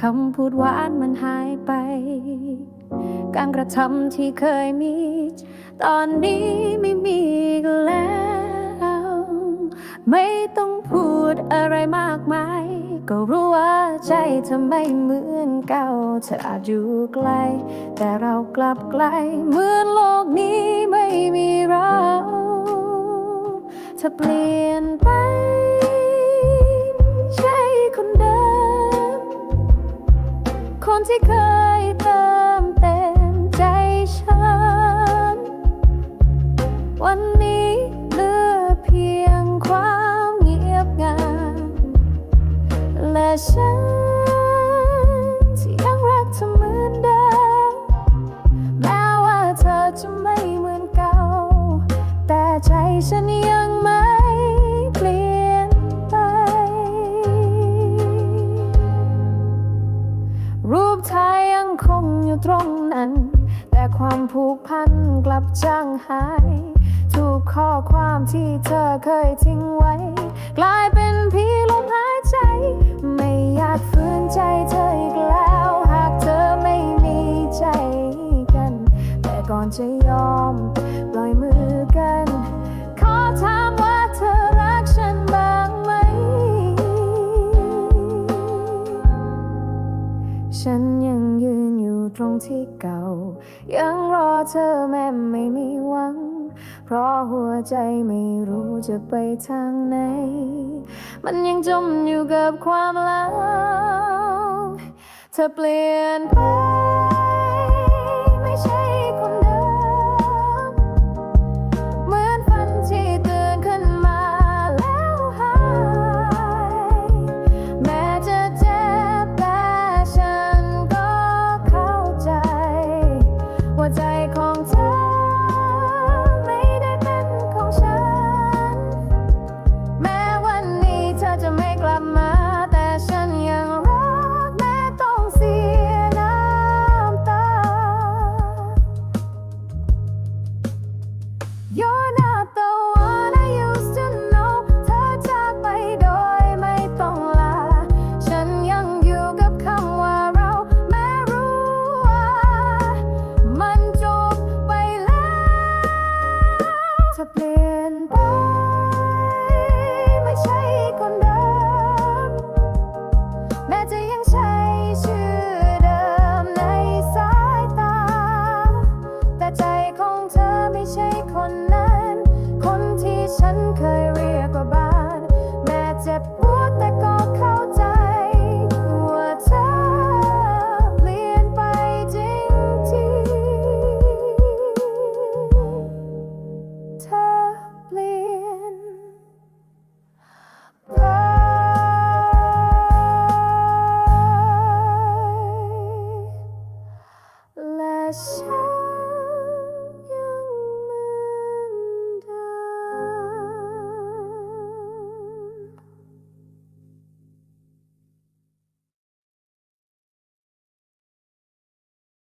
คำพูดหวานมันหายไป การกระทำที่เคยมี ตอนนี้ไม่มีแล้ว ไม่ต้องพูดอะไรมากมาย ก็รู้ว่าใจเธอไม่เหมือนเก่า เธออาจอยู่ไกล แต่เรากลับไกล เหมือนโลกนี้ไม่มีเราเธอเปลี่ยนไป ที่เคยเติมเต็มใจฉัน วันนี้เหลือเพียงความเงียบงันและฉันที่ยังรักเธอเหมือนเดิมแม้ว่าเธอจะไม่เหมือนเก่า แต่ใจฉัน ตรงนั้น แต่ความผูกพันกลับจางหาย ถูกข้อความที่เธอเคยทิ้งไว้ กลายเป็นเพียงลมหายใจ ไม่อยากฝืนใจเธออีกแล้ว หากเธอไม่มีใจกัน แต่ก่อนจะยอม ยังยืนอยู่ตรงที่เก่า ยังรอเธอแม้ไม่มีหวัง เพราะหัวใจไม่รู้จะไปทางไหน มันยังจมอยู่กับความลังเธอเปลี่ยนไป You're not the